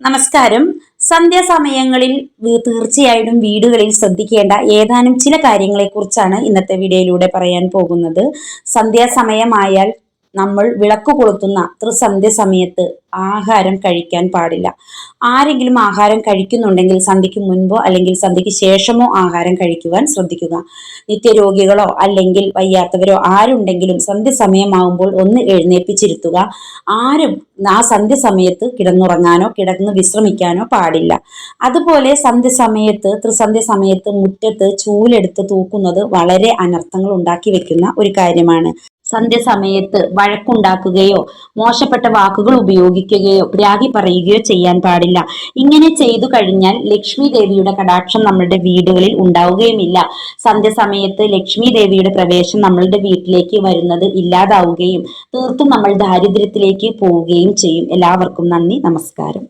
നമസ്കാരം. സന്ധ്യാസമയങ്ങളിൽ തീർച്ചയായിട്ടും വീടുകളിൽ ശ്രദ്ധിക്കേണ്ട ഏതാനും ചില കാര്യങ്ങളെക്കുറിച്ചാണ് ഇന്നത്തെ വീഡിയോയിലൂടെ പറയാൻ പോകുന്നത്. സന്ധ്യാസമയമായാൽ നമ്മൾ വിളക്ക് കൊളുത്തുന്ന ത്രിസന്ധ്യ സമയത്ത് ആഹാരം കഴിക്കാൻ പാടില്ല. ആരെങ്കിലും ആഹാരം കഴിക്കുന്നുണ്ടെങ്കിൽ സന്ധ്യയ്ക്ക് മുൻപോ അല്ലെങ്കിൽ സന്ധ്യയ്ക്ക് ശേഷമോ ആഹാരം കഴിക്കുവാൻ ശ്രദ്ധിക്കുക. നിത്യരോഗികളോ അല്ലെങ്കിൽ വയ്യാത്തവരോ ആരുണ്ടെങ്കിലും സന്ധ്യ സമയമാകുമ്പോൾ ഒന്ന് എഴുന്നേൽപ്പിച്ചിരുത്തുക. ആരും ആ സന്ധ്യ സമയത്ത് കിടന്നുറങ്ങാനോ കിടന്ന് വിശ്രമിക്കാനോ പാടില്ല. അതുപോലെ സന്ധ്യ സമയത്ത് ത്രിസന്ധ്യ സമയത്ത് മുറ്റത്ത് ചൂലെടുത്ത് തൂക്കുന്നത് വളരെ അനർത്ഥങ്ങൾ ഉണ്ടാക്കി വെക്കുന്ന ഒരു കാര്യമാണ്. സന്ധ്യ സമയത്ത് വഴക്കുണ്ടാക്കുകയോ മോശപ്പെട്ട വാക്കുകൾ ഉപയോഗിക്കുകയോ രാഗി പറയുകയോ ചെയ്യാൻ പാടില്ല. ഇങ്ങനെ ചെയ്തു കഴിഞ്ഞാൽ ലക്ഷ്മി ദേവിയുടെ കടാക്ഷം നമ്മളുടെ വീടുകളിൽ ഉണ്ടാവുകയുമില്ല. സന്ധ്യസമയത്ത് ലക്ഷ്മി ദേവിയുടെ പ്രവേശം നമ്മളുടെ വീട്ടിലേക്ക് വരുന്നത് ഇല്ലാതാവുകയും തീർത്തും നമ്മൾ ദാരിദ്ര്യത്തിലേക്ക് പോവുകയും ചെയ്യും. എല്ലാവർക്കും നന്ദി നമസ്കാരം.